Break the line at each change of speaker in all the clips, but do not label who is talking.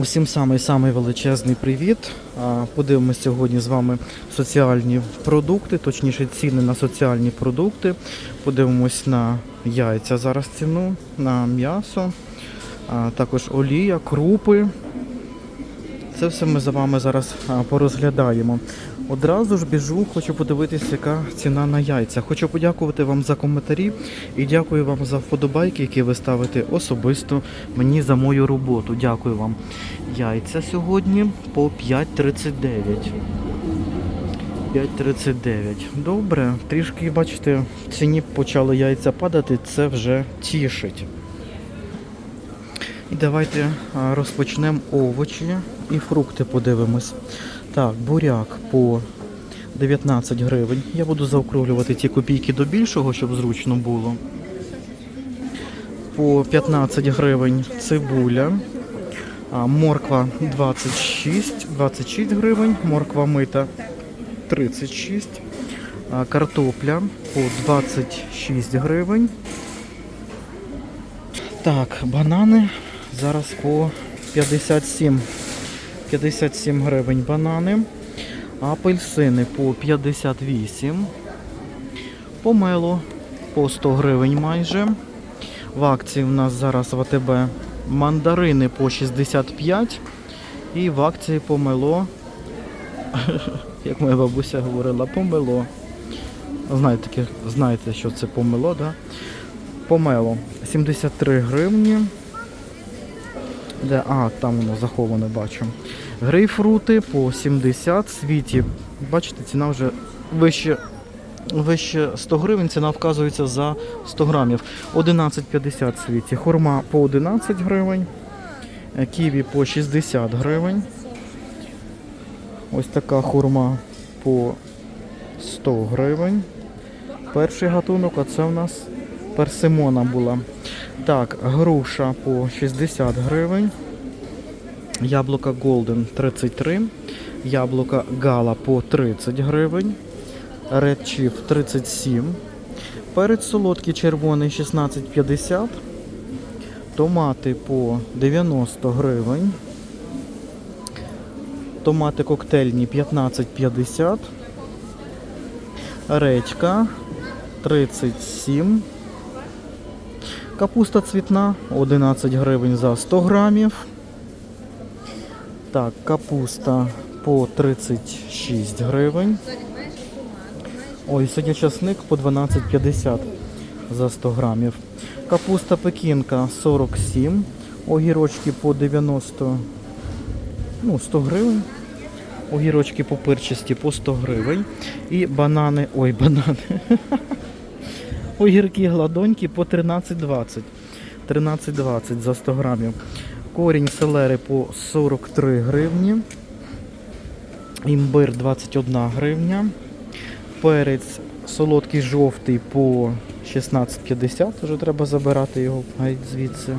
Усім самий-самий величезний привіт. Подивимося сьогодні з вами соціальні продукти, точніше ціни на соціальні продукти. Подивимось на яйця зараз ціну, на м'ясо, також олія, крупи. Це все ми за вами зараз порозглядаємо. Одразу ж біжу, хочу подивитися, яка ціна на яйця. Хочу подякувати вам за коментарі і дякую вам за вподобайки, які ви ставите особисто мені за мою роботу. Дякую вам. Яйця сьогодні по 5,39. 5,39. Добре, трішки, бачите, в ціні почали яйця падати, це вже тішить. І давайте розпочнемо овочі і фрукти подивимось. Так, буряк по 19 гривень. Я буду заокруглювати ті копійки до більшого, щоб зручно було. По 15 гривень цибуля. А, морква 26, 26 гривень, морква мита 36, а, картопля по 26 гривень. Так, банани зараз по 57. 57 гривень банани. Апельсини по 58. Помело по 100 гривень майже. В акції у нас зараз в АТБ мандарини по 65. І в акції помело, як моя бабуся говорила, помело. Знаєте, знаєте, що це помело, да? Помело 73 гривні. Де, а, там воно заховане, бачу. Грейпфрути по 70 світі. Бачите, ціна вже вище, вище 100 гривень, ціна вказується за 100 грамів. 11,50 світі. Хурма по 11 гривень. Е, Ківі по 60 гривень. Ось така хурма по 100 гривень. Перший гатунок, а це у нас персимона була. Так, груша по 60 гривень. Яблука Golden 33. Яблука Гала по 30 гривень. Red Chief 37. Перець солодкий червоний 16,50. Томати по 90 гривень. Томати коктейльні 15,50. Редька 37. Капуста цвітна 11 гривень за 100 грамів. Так, капуста по 36 гривень. Ой, сьогодні часник по 12,50 за 100 грамів. Капуста пекінка 47. Огірочки по 90, ну, 100 гривень. Огірочки попирчасті по 100 гривень. І банани, ой, банани. Огірки гладонькі по 13,20. 13,20 за 100 грамів. Корінь селери по 43 гривні. Імбир 21 гривня. Перець солодкий жовтий по 16,50. Вже треба забирати його звідси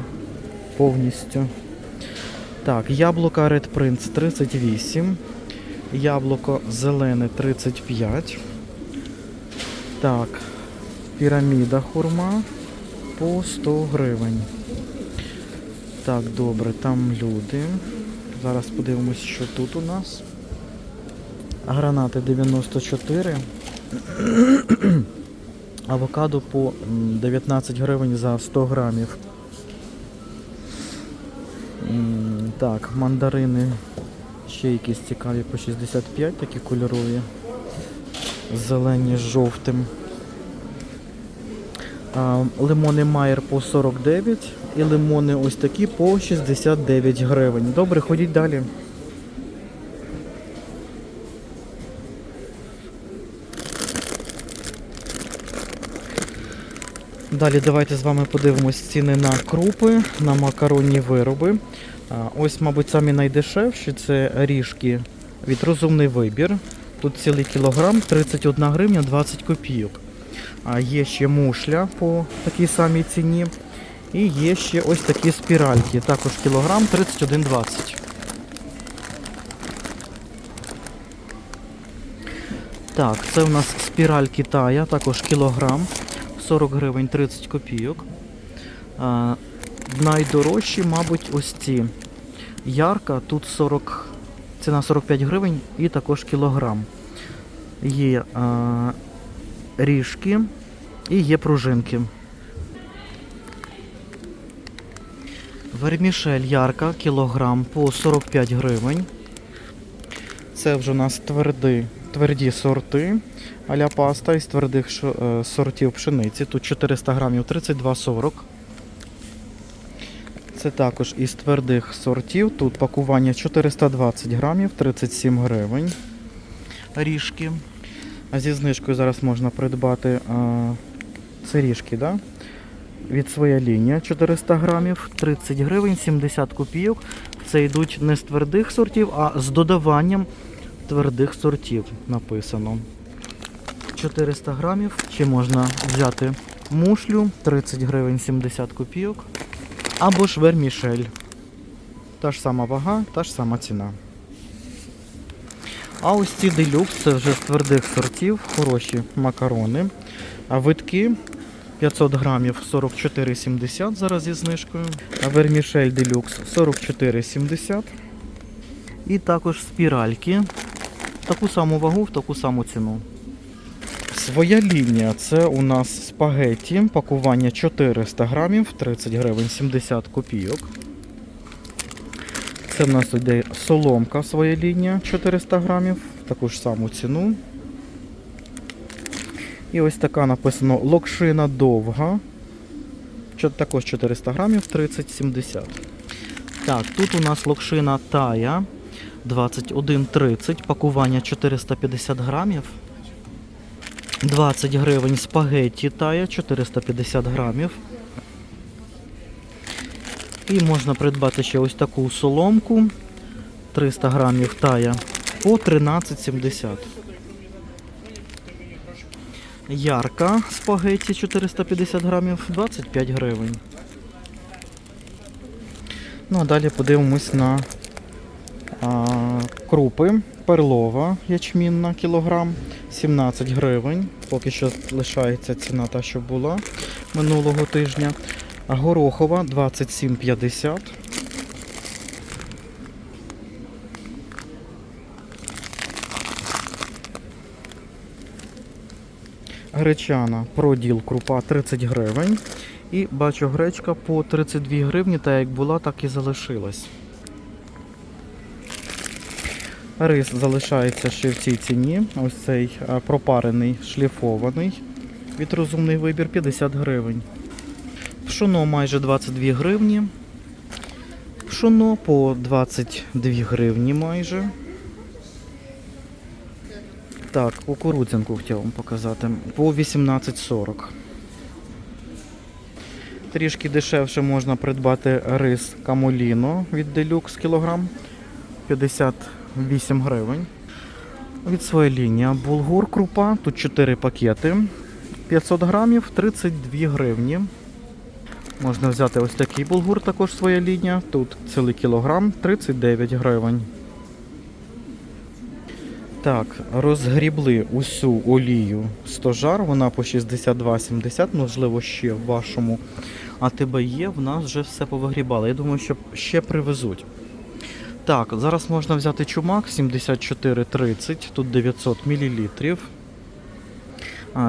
повністю. Так, яблука Red Prince 38. Яблуко зелене 35. Так, піраміда хурма по 100 гривень. Так, добре, там люди. Зараз подивимось, що тут у нас. Гранати 94. Авокадо по 19 гривень за 100 грамів. Так, мандарини ще якісь цікаві по 65, такі кольорові. Зелені з жовтим. Лимони Майер по 49 і лимони ось такі по 69 гривень. Добре, ходіть далі. Далі давайте з вами подивимось ціни на крупи, на макаронні вироби. Ось, мабуть, самі найдешевші це ріжки від розумний вибір. Тут цілий кілограм 31 гривня 20 копійок. Є ще мушля по такій самій ціні. І є ще ось такі спіральки. Також кілограм 31,20. Так, це у нас спіраль Китая, також кілограм. 40 гривень 30 копійок. А, найдорожчі, мабуть, ось ці. Ярка, тут 40, ціна 45 гривень і також кілограм. Є а, ріжки і є пружинки. Вермішель ярка, кілограм по 45 гривень. Це вже у нас тверді, тверді сорти а-ля паста із твердих е, сортів пшениці. Тут 400 грамів 32,40. Це також із твердих сортів. Тут пакування 420 грамів 37 гривень. Ріжки. Зі знижкою зараз можна придбати а, це ріжки, да? від своя лінія 400 грамів, 30 гривень, 70 копійок. Це йдуть не з твердих сортів, а з додаванням твердих сортів написано. 400 грамів. Ще можна взяти мушлю 30 гривень 70 копійок. Або ж вермішель. Та ж сама вага, та ж сама ціна. А ось ці делюкс це вже з твердих сортів, хороші макарони. А витки 500 грамів 44,70 зараз зі знижкою. А вермішель делюкс 44,70. І також спіральки. Таку саму вагу, в таку саму ціну. Своя лінія це у нас спагетті, пакування 400 грамів, 30 гривень 70 копійок. Це в нас йде соломка своя лінія 400 грамів, таку ж саму ціну. І ось така написано локшина довга. Також 400 грамів 30,70. Так, тут у нас локшина тая 21,30, пакування 450 грамів. 20 гривень спагетті тая 450 грамів. І можна придбати ще ось таку соломку 300 грамів тая по 13,70. Ярка спагетті 450 грамів 25 гривень. Ну а далі подивимось на а, крупи. Перлова ячмінна кілограм 17 гривень. Поки що лишається ціна та, що була минулого тижня. Горохова 27,50. Гречана проділ крупа 30 гривень. І бачу гречка по 32 гривні, та як була, так і залишилась. Рис залишається ще в цій ціні. Ось цей пропарений, шліфований. Від розумний вибір 50 гривень. Пшоно майже 22 гривні. Пшоно по 22 гривні майже. Так, кукурудзянку хотів вам показати. По 18,40. Трішки дешевше можна придбати рис камоліно від Deluxe кілограм. 58 гривень. Від своєї лінії булгур крупа. Тут 4 пакети. 500 грамів 32 гривні. Можна взяти ось такий булгур, також своя лінія. Тут цілий кілограм 39 гривень. Так, розгрібли усю олію стожар, вона по 62,70, можливо, ще в вашому АТБ є, в нас вже все повигрібали. Я думаю, що ще привезуть. Так, зараз можна взяти чумак 74,30, тут 900 мл.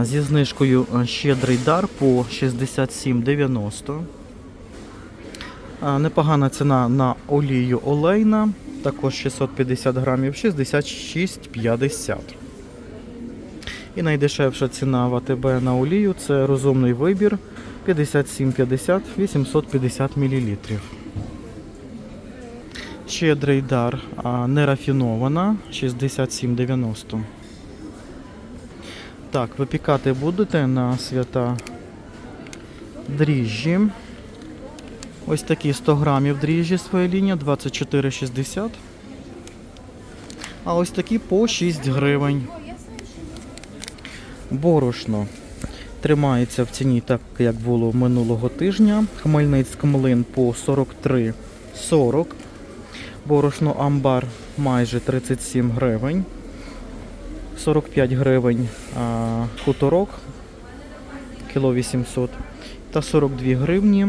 Зі знижкою щедрий дар по 67,90. Непогана ціна на олію олейна, також 650 грамів 66,50. І найдешевша ціна в АТБ на олію це розумний вибір 57,50 850 мл. Щедрий дар нерафінована 67,90. Так, випікати будете на свята дріжджі. Ось такі 100 грамів дріжджі своя лінія 24,60. А ось такі по 6 гривень. Борошно тримається в ціні так, як було минулого тижня. Хмельницький млин по 43,40. Борошно амбар майже 37 гривень. 45 гривень хуторок, кіло 800 та 42 гривні.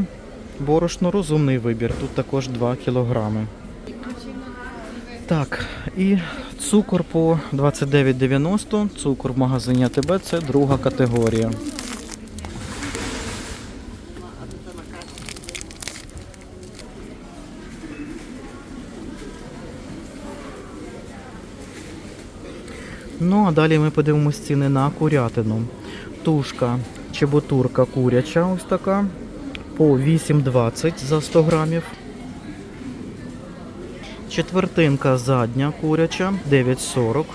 Борошно розумний вибір. Тут також 2 кілограми. Так, і цукор по 29,90. Цукор в магазині АТБ це друга категорія. А далі ми подивимось ціни на курятину. Тушка чеботурка куряча, ось така, по 8,20 за 100 грамів. Четвертинка задня куряча 9,40.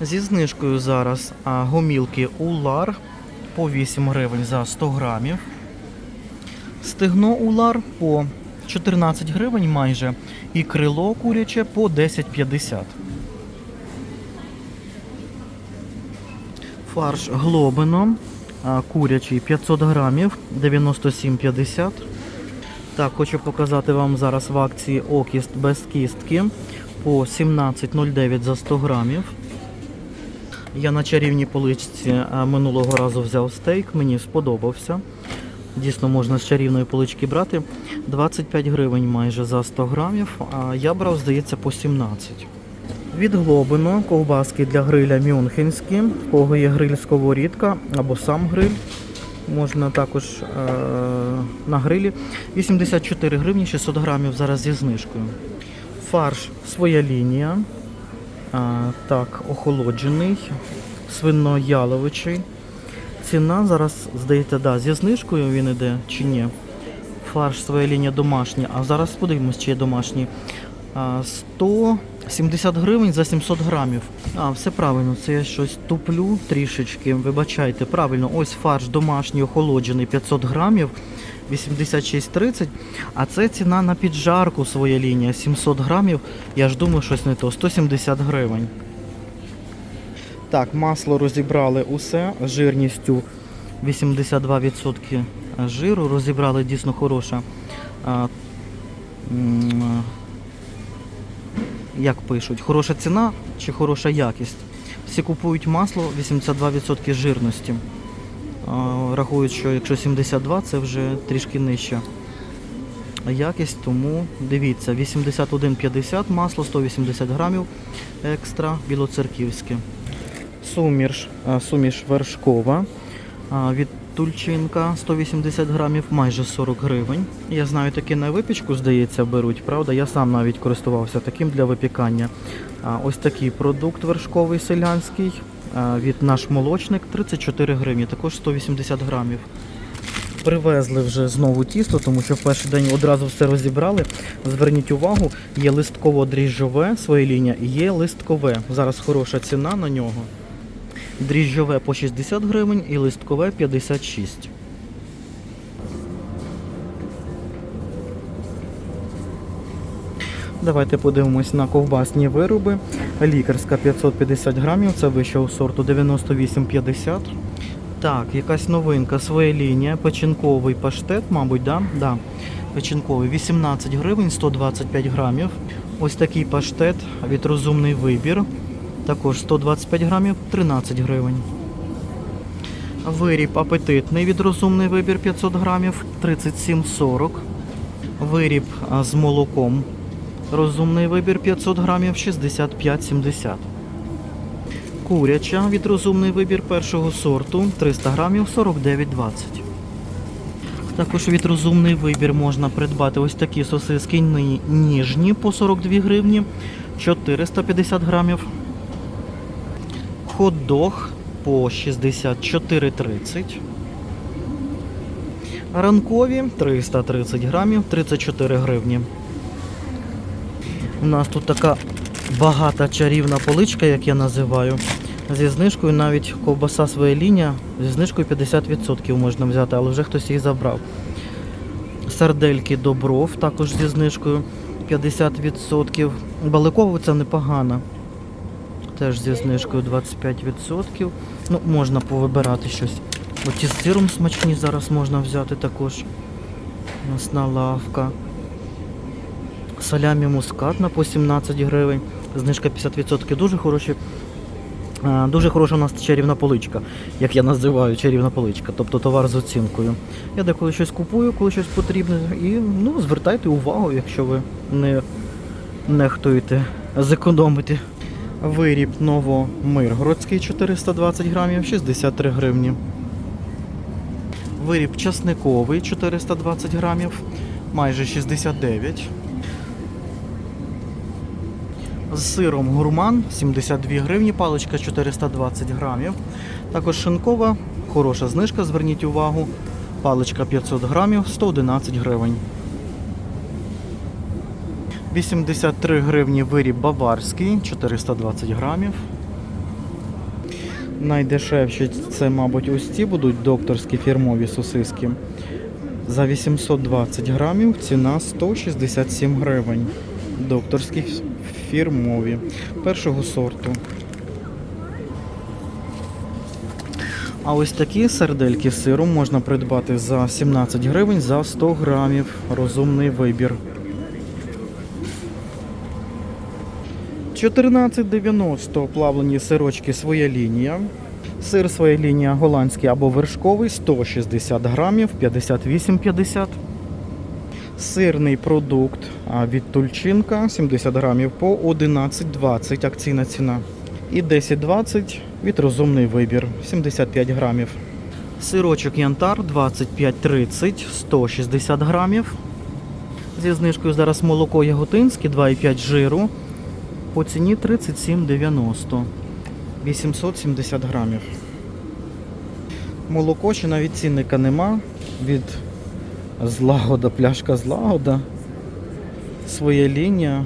Зі знижкою зараз гомілки Улар по 8 гривень за 100 грамів. Стегно Улар по 14 гривень майже. І крило куряче по 10,50. Фарш глобино курячий 500 грамів 97,50. Так, хочу показати вам зараз в акції окіст без кістки по 17,09 за 100 грамів. Я на чарівній поличці минулого разу взяв стейк, мені сподобався. Дійсно, можна з чарівної полички брати. 25 гривень майже за 100 грамів, а я брав, здається, по 17. Від Глобино ковбаски для гриля мюнхенські, в кого є гриль сковорідка або сам гриль. Можна також е на грилі. 84 гривні 600 грамів зараз зі знижкою. Фарш своя лінія. Е так, охолоджений, свино-яловичий. Ціна зараз, здається, да, зі знижкою він іде чи ні. Фарш своя лінія домашня. А зараз подивимось, чи є домашній. 100 70 гривень за 700 грамів. А, все правильно, це я щось туплю трішечки. Вибачайте, правильно, ось фарш домашній охолоджений 500 грамів, 86,30. А це ціна на піджарку своя лінія. 700 грамів. Я ж думаю, щось не то. 170 гривень. Так, масло розібрали усе жирністю 82% жиру. Розібрали дійсно хороше. Як пишуть, хороша ціна чи хороша якість. Всі купують масло 82% жирності. Рахують, що якщо 72, це вже трішки нижча якість, тому дивіться, 81,50 масло, 180 грамів екстра білоцерківське. Суміш, суміш вершкова від тульчинка 180 грамів, майже 40 гривень. Я знаю, таке на випічку, здається, беруть, правда? Я сам навіть користувався таким для випікання. Ось такий продукт вершковий селянський від наш молочник 34 гривні, також 180 грамів. Привезли вже знову тісто, тому що в перший день одразу все розібрали. Зверніть увагу, є листково-дріжджове своя лінія і є листкове. Зараз хороша ціна на нього. Дріжджове по 60 гривень і листкове 56. Давайте подивимось на ковбасні вироби. Лікарська 550 грамів, це вищого сорту 98,50. Так, якась новинка, своя лінія, печінковий паштет, мабуть, да? Да. Печінковий 18 гривень, 125 грамів. Ось такий паштет від розумний вибір. Також 125 грамів, 13 гривень. Виріб апетитний від розумний вибір 500 грамів, 37,40. Виріб з молоком. Розумний вибір 500 грамів, 65,70. Куряча від розумний вибір першого сорту 300 грамів 49,20. Також від розумний вибір можна придбати ось такі сосиски ніжні по 42 гривні 450 грамів. Хот-дог по 64,30. Ранкові 330 грамів 34 гривні. У нас тут така багата чарівна поличка, як я називаю. Зі знижкою навіть ковбаса своя лінія, зі знижкою 50% можна взяти, але вже хтось їх забрав. Сардельки добров також зі знижкою 50%. Баликовиця непогана. Теж зі знижкою 25%. Ну, можна повибирати щось. Оті з сиром смачні зараз можна взяти також. М'ясна лавка. Салямі мускатна по 17 гривень. Знижка 50%. Дуже хороші. е, Дуже хороша у нас чарівна поличка, як я називаю чарівна поличка, тобто товар з оцінкою. Я деколи щось купую, коли щось потрібне, і ну, звертайте увагу, якщо ви не нехтуєте зекономити. Виріб Новомиргородський 420 грамів, 63 гривні. Виріб часниковий 420 грамів, майже 69. З сиром гурман 72 гривні, паличка 420 грамів. Також шинкова, хороша знижка, зверніть увагу. Паличка 500 грамів, 111 гривень. 83 гривні виріб баварський, 420 грамів. Найдешевші це, мабуть, ось ці будуть докторські фірмові сосиски. За 820 грамів ціна 167 гривень. Докторські фірмові першого сорту. А ось такі сердельки з сиром можна придбати за 17 гривень за 100 грамів. Розумний вибір. 14,90 плавлені сирочки своя лінія. Сир своя лінія голландський або вершковий 160 грамів 58,50. Сирний продукт від Тульчинка 70 грамів по 11,20 акційна ціна. І 10,20 від розумний вибір 75 грамів. Сирочок янтар 25,30 160 грамів. Зі знижкою зараз молоко яготинське 2,5 жиру. По ціні 37,90 870 грамів. Молоко ще навіть цінника нема. Від злагода, пляшка злагода. Своя лінія.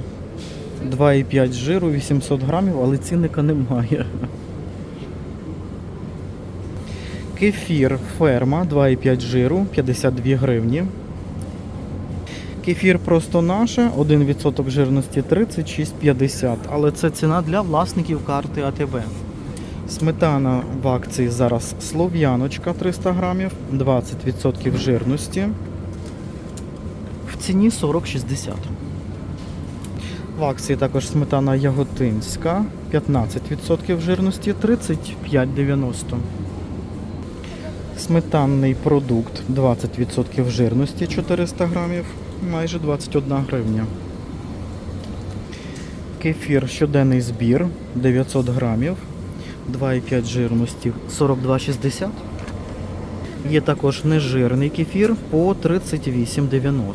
2,5 жиру, 800 грамів, але цінника немає. Кефір ферма 2,5 жиру, 52 гривні. Кефір просто наше, 1% жирності 36,50, але це ціна для власників карти АТБ. Сметана в акції зараз слов'яночка 300 грамів, 20% жирності. В ціні 40,60. В акції також сметана яготинська, 15% жирності, 35,90. Сметанний продукт 20% жирності 400 грамів, майже 21 гривня. Кефір щоденний збір 900 грамів, 2,5 жирності 42,60. Є також нежирний кефір по 38,90.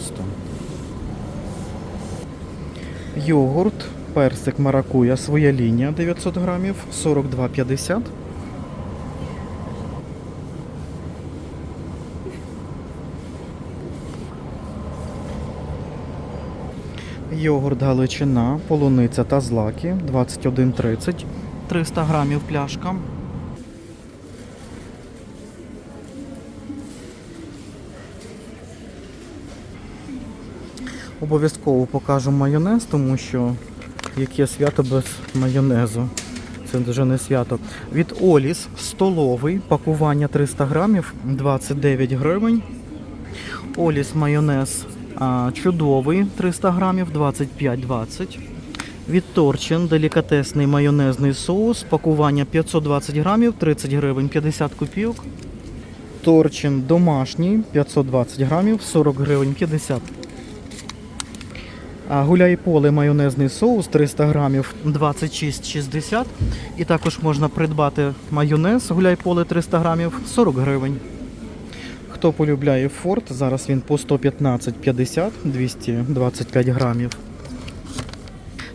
Йогурт, персик маракуя, своя лінія 900 грамів, 42,50. Йогурт Галичина, полуниця та злаки 21,30, 300 грамів пляшка. Обов'язково покажу майонез, тому що яке свято без майонезу. Це вже не свято. Від Оліс столовий, пакування 300 грамів, 29 гривень. Оліс майонез чудовий 300 грамів, 25,20. Від Торчин делікатесний майонезний соус, пакування 520 грамів, 30 гривень, 50 копійок. Торчин домашній 520 грамів, 40 гривень 50. А гуляй поле майонезний соус 300 грамів 26,60. І також можна придбати майонез гуляй поле 300 грамів 40 гривень. Хто полюбляє форт, зараз він по 115,50, 225 грамів.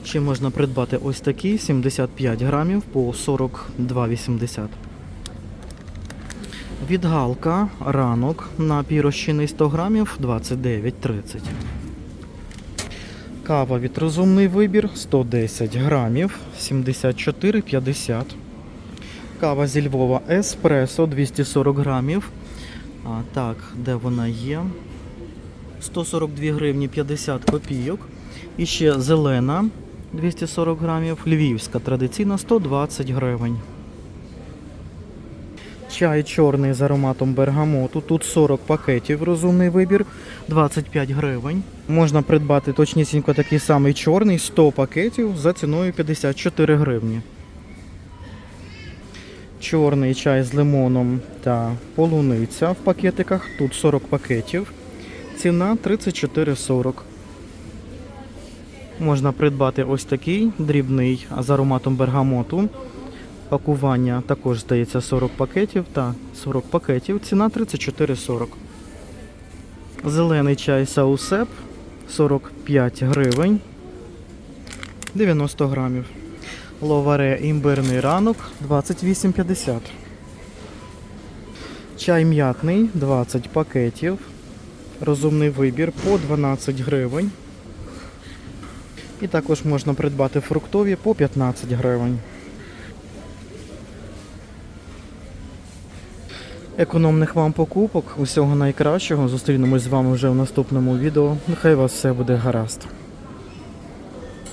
Ще можна придбати ось такий 75 грамів по 42,80. Від Галка ранок напій розчинний 100 грамів 29,30. Кава від розумний вибір 110 грамів 74,50. Кава зі Львова Еспресо 240 грамів. А, так, де вона є? 142 гривні 50 копійок. І ще зелена 240 грамів. Львівська традиційна 120 гривень. Чай чорний з ароматом бергамоту. Тут 40 пакетів, розумний вибір, 25 гривень. Можна придбати точнісінько такий самий чорний 100 пакетів за ціною 54 гривні. Чорний чай з лимоном та полуниця в пакетиках. Тут 40 пакетів. Ціна 34,40. Можна придбати ось такий дрібний з ароматом бергамоту. Пакування також здається 40 пакетів. Так, 40 пакетів. Ціна 34,40. Зелений чай Саусеп 45 гривень. 90 грамів. Ловаре імбирний ранок 28,50. Чай м'ятний 20 пакетів. Розумний вибір по 12 гривень. І також можна придбати фруктові по 15 гривень. Економних вам покупок, усього найкращого. Зустрінемось з вами вже в наступному відео. Нехай у вас все буде гаразд.